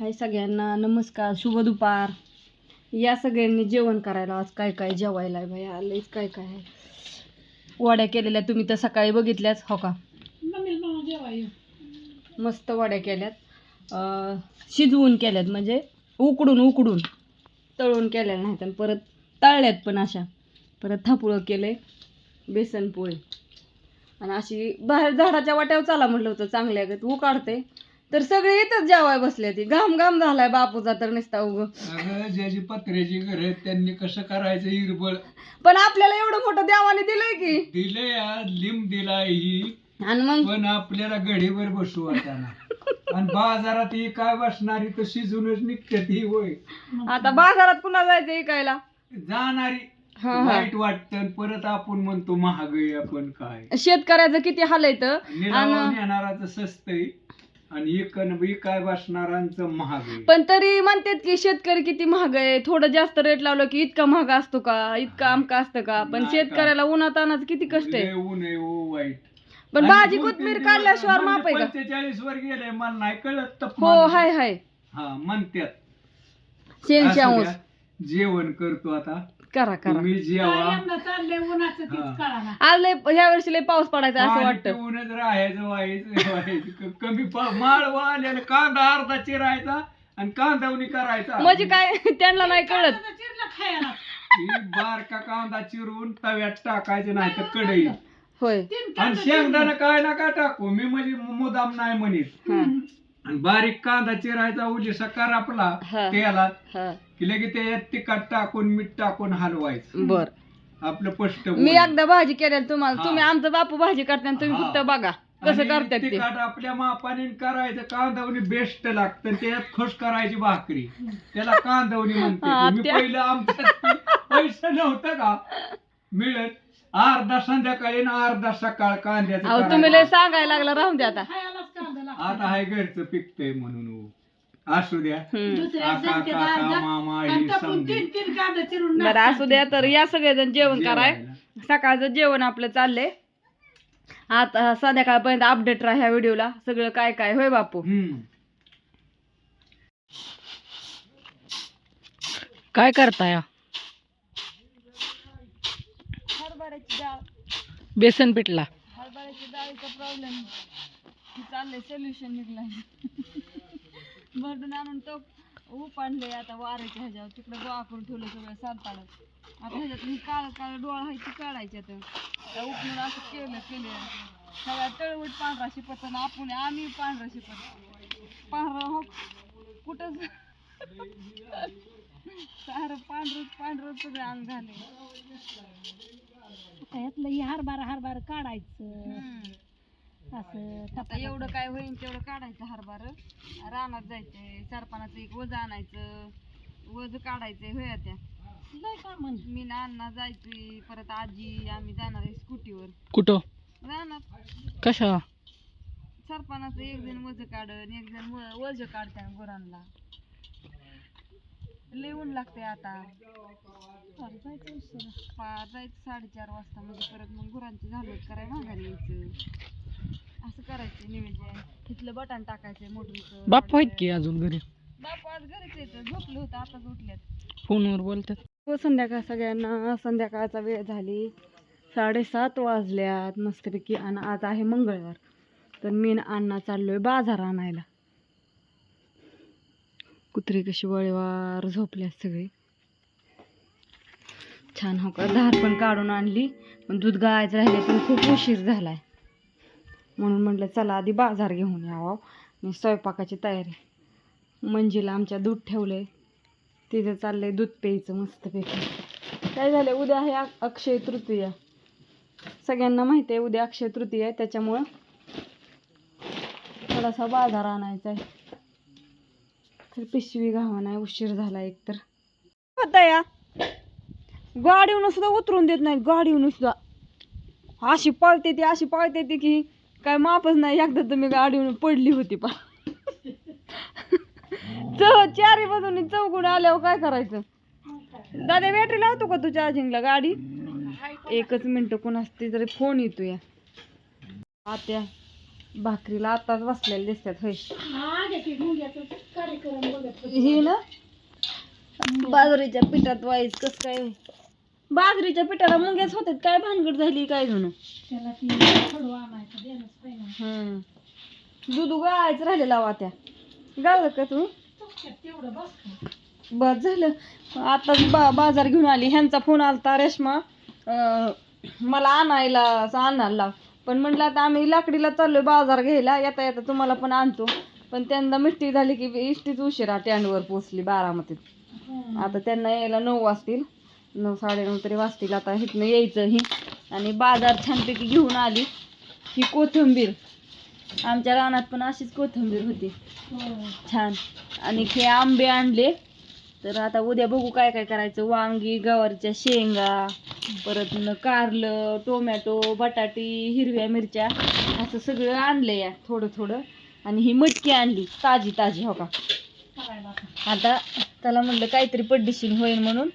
हाय सगळ्यांना नमस्कार शुभ दुपार. या सगळ्यांनी जेवण करायला आज काय काय जेवायला आहे बाया? लईच काय काय आहे. वड्या केलेल्या तुम्ही तर सकाळी बघितल्याच हो का? मस्त वड्या केल्यात. अं, शिजवून केल्यात म्हणजे उकडून उकडून तळून केल्या नाहीत आणि परत तळल्यात पण अशा. परत थापुळं केलंय बेसन पोळी. आणि अशी बाहेर झाडाच्या वाट्यावर चाला म्हटलं होतं चांगल्या गत. उकाडते तर सगळे इथंच जेवाय बसले ती घाम घाम झालाय बापूचा तर नुसता उग. अगं ज्याची पत्र्याची घर आहेत त्यांनी कसं करायचं हिरबळ? पण आपल्याला एवढं मोठं देवाने दिलंय की? दिलंय आज लिंब दिलाय ही. आणि मग? पण आपल्याला घडीवर बसू वाटाना आणि बाजारात ही काय बसणारी तर शिजूनच निघते ती होय. आता बाजारात पुन्हा जायचं ऐकायला जाणारी. हा, हा. वाईट वाटत परत आपण म्हणतो महाग आहे आपण काय? शेतकऱ्याचं किती हाल येतं आणि येणाराचं स्वस्त आहे आणि इकन बी काय बसणारांचं महाग आहे. पण तरी म्हणतात की शेतकरी किती महाग आहे? थोडं जास्त रेट लावलं की इतका महाग असतो का? इतका आमका असतं का? पण नाही का. शेतकऱ्याला उन्हात आणायचं किती कष्ट लय आहे ऊन आहे ओ वाईट. पण आणि भाजी कोथमीर काढल्याशिवाय माप आहे का पंचेचाळीस वर गेले मला नाही कळत हो तापमान. हाय हाय. हा शेणशे असू द्या. जेवण करतो आता. करा करा. तुम्ही जेवा. आज लय ह्या वर्षी लय पाऊस पडायचा असं वाटतं. राहायचं व्हायचं व्हायचं क- कमी पा- माळ आलेला कांदा अर्धा चिरायचा आणि कांदावणी करायचा. म्हणजे काय? त्यांना नाही कळत. ही बारका कांदा चिरून तव्यात टाकायचं नाही तर कढई. होय. आणि शेंगदाणा काय नका टाकू. मी म्हणजे मुदाम नाही म्हणित हा. आणि बारीक कांदा चिरायचा उलिसा करापला हा. तेलात हा. की लगे त्याच्यात तिखट टाकून मीठ टाकून हलवायचं. बर. आपलं पष्ट मी एकदा भाजी केल्या तुम्हाला हा. तुम्ही आमचं बापू भाजी करता आणि तुम्ही हा. फक्त बघा कसं करतात ते. तिखट आपल्या मापाने करायचं कांदवणी बेस्ट लागतं त्याच्यात खुश करायची भाकरी. त्याला कांदवणी म्हणते. मी त्या- पहिलं आमच्यात पैसे नव्हतं का? मिळत अर्धा संध्याकाळी आणि अर्धा सकाळ कांद्याचं तुम्ही लय. सांगायला लागला राहून द्या आता. आता हाय घरचं पिकतंय म्हणून हो. असू द्या. हम्म. काका मामा ही बरं असू द्या तर या सगळेजण जेवण कराय. जेवायला. सकाळचं जेवण आपलं चाललंय. आता संध्याकाळपर्यंत अपडेट राहा ह्या व्हिडिओला. सगळं काय काय? होय बापू? हम्म. काय करताय? हरभऱ्याची डाळ. बेसन पिठला. हरभऱ्याची डाळीचा प्रॉब्लेम चाललंय सोल्युशन निघलाय. भरडून आणून तो उपाडले आता वाऱ्याच्या ह्याच्यावर. तिकडे गोळा करून ठेवलं सगळं सालपाडत आता ह्याच्यात काळ काळ डोळा आहे ती काढायची आता. त्या उपणून असं केलं केलं. सगळ्या तळवट पांढरा शिपत आपण आम्ही पांढरा शिपत पांढरा हो कुठंच? सारं पांढरं पांढरं सगळं अंग झाले यातलं ही हरभरा हरभरा काढायचं. असं आता एवढं काय होईल तेवढं काढायचं हरभर. रानात जायचंय सरपणाचं एक वज आणायचं वज काढायचंय होय त्या लय का म्हण मी ना अण्णा जायचंय परत आजी आम्ही जाणार आहे स्कूटीवर. कुठं? रानात. कशा? सरपणाचं एक जण वज काढन एक जण व- वज काढते गुरांना. लिहून लागते आता. जायचं उशिरा. पा- जायचं साडेचार वाजता म्हणजे परत मग गुरांची झालं कराय माघारी यायचं. असं करायचं निवेदन तिथलं बटन टाकायचं मोटरीचं बाप्पा आहेत की अजून घरी? बापू आज घरीच येतं झोपलं होतं आताच उठल्यात फोनवर बोलतात. हो संध्याकाळ सगळ्यांना संध्याकाळचा वेळ झाली. साडेसात वाजल्यात मस्तपैकी आणि आज आहे मंगळवार. तर मी न अण्णा चाललोय बाजार आणायला. कुत्री कशी वळीवार झोपल्यात सगळे. छान हो का धार पण काढून आणली. पण दूध गाळायचं राहिले पण खूप उशीर झालाय. म्हणून म्हटलं चला आधी बाजार घेऊन यावं. आणि स्वयंपाकाची तयारी. मंजीला आमच्या दूध ठेवलंय तिथं चाललंय दूध प्यायचं मस्तपैकी. काय झालं उद्या आहे अक्षय तृतीया. सगळ्यांना माहिती आहे उद्या अक्षय तृतीया आहे. त्याच्यामुळं थोडासा बाजार आणायचा आहे. तर पिशवी घावा नाही उशीर झाला एक तर होता या सुद्धा उतरून देत नाहीत. गाडीवरून सुद्धा अशी पळते ती अशी पळते ती की काय मापच नाही एकदा तुम्ही गाडीवरून पडली होती पा चौ चारी बाजूनी चौकून आल्यावर काय करायचं? दादा बॅटरी लावतो का तू चार्जिंगला गाडी? एकच मिनिट कोण असते तरी फोन येतो या आत्या भाकरीला आताच बसलेल्या दिसतात हे ना? बाजरीच्या पिठात वाईस कस काय? बाजरीच्या पिठाला मुंग्याच होतात काय भानगड झाली काय जण हम्म. दूध गाळायचं राहिलेला वा त्या गाळलं का तू? बस झालं. आता बा बाजार घेऊन आली. ह्यांचा फोन आलता रेश्मा. अं, मला आणायला असं आणायला. लाव पण म्हटलं आता आम्ही लाकडीला चाललोय बाजार घ्यायला. येता येता तुम्हाला पण आणतो. पण त्यांना मिस्टी झाली की इष्टीच उशिरा टँडवर पोचली बारामतीत. आता त्यांना यायला नऊ वाजतील. नऊ साडेनऊ तरी वाजतील. आता इथनं यायचं ही आणि बाजार छानपैकी घेऊन आली ही कोथिंबीर. आमच्या रानात पण अशीच कोथिंबीर होती. छान. आणि हे आंबे आणले. तर आता उद्या बघू काय काय करायचं. वांगी गवारीच्या शेंगा परत कारलं टोमॅटो बटाटी हिरव्या मिरच्या असं सगळं आणलं या थोडं थोडं. आणि ही मटकी आणली ताजी ताजी हो का? आता त्याला म्हटलं काहीतरी पड्डिशीन होईल म्हणून.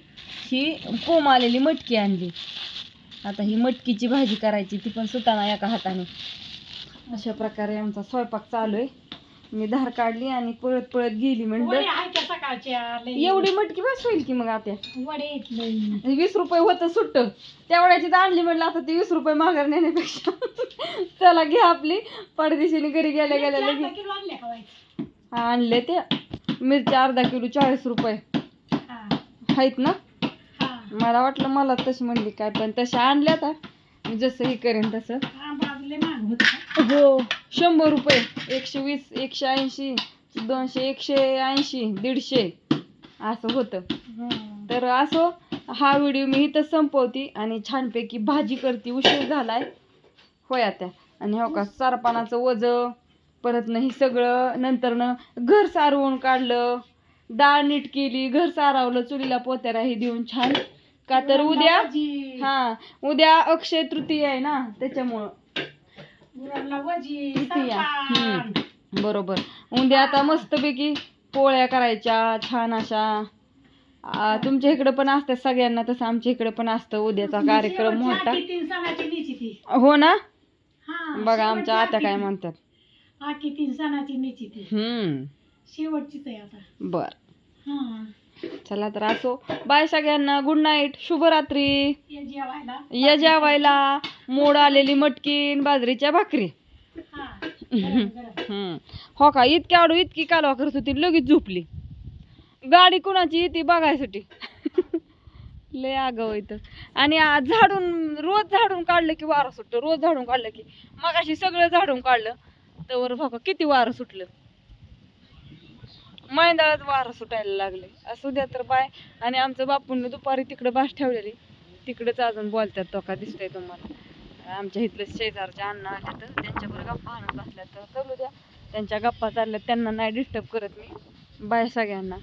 ही कोंब आलेली मटकी आणली. आता ही मटकीची भाजी करायची ती पण सुताना एका हाताने. अशा प्रकारे आमचा स्वयंपाक चालू आहे. मी धार काढली आणि पळत पळत गेली म्हणलं. एवढी मटकी बस होईल की मग आता. वीस रुपये होतं सुट्ट. तेवढ्याची तर आणली म्हणलं आता ती वीस रुपये माघार नेण्यापेक्षा. चला घ्या आपली. परदेशीने घरी गेल्या गेल्या हा, आणले ते. मिरच्या अर्धा किलो चाळीस रुपये. आहेत ना? मला वाटलं मला तशी म्हणली काय पण तशा आणल्या आता. मी जसं हे करेन तसं. हो शंभर रुपये. एकशे वीस एकशे ऐंशी दोनशे एकशे ऐंशी दीडशे. असं होतं. तर असो हा व्हिडिओ मी इथं संपवती आणि छानपैकी भाजी करते. उशीर झालाय. होय आता आणि हो का सरपानाचं वज परत नाही सगळं नंतर न घर सारवून काढलं. डाळ नीट केली घर सारावलं चुलीला पोत्यारा हे देऊन छान का तर उद्या हा उद्या अक्षय तृतीया आहे ना त्याच्यामुळं. तृतीया हम्म, बरोबर. उद्या आता मस्तपैकी पोळ्या करायच्या छान अशा. आ, तुमच्या इकडे पण असतात सगळ्यांना तसं आमच्या इकडे पण असतं उद्याचा कार्यक्रम मोठा. हो ना? बघा आमच्या आत्या काय म्हणतात. आखी तीन सणाची निची ती. हम्म. शेवटचीच आहे आता. बर. चला तर असो. बाय सगळ्यांना. गुड नाईट शुभरात्री. ये जेवायला. या जेवायला मोड आलेली मटकीन बाजरीच्या भाकरी. हो का? इतकी आडू इतकी कालवा करत होती लगेच झोपली. गाडी कुणाची येते बघायसाठी? लय आगाव इथं. आणि झाडून रोज झाडून काढलं की वारं सुटतं रोज झाडून काढलं की मगाशी सगळं झाडून काढलं. तर बरं किती वारं सुटलं. मैदाळात वारं सुटायला लागले. असू द्या तर बाय. आणि आमचं बापूंनी दुपारी तिकडं बास ठेवलेली. तिकडंच अजून बोलतात तोका दिसतंय तुम्हाला. आमच्या इथलं शेजारच्या अण्णा आले तर त्यांच्याबरोबर गप्पा आणत बसल्या तर चालू द्या. त्यांच्या गप्पा चालल्या त्यांना नाही डिस्टर्ब करत मी. बाय सगळ्यांना.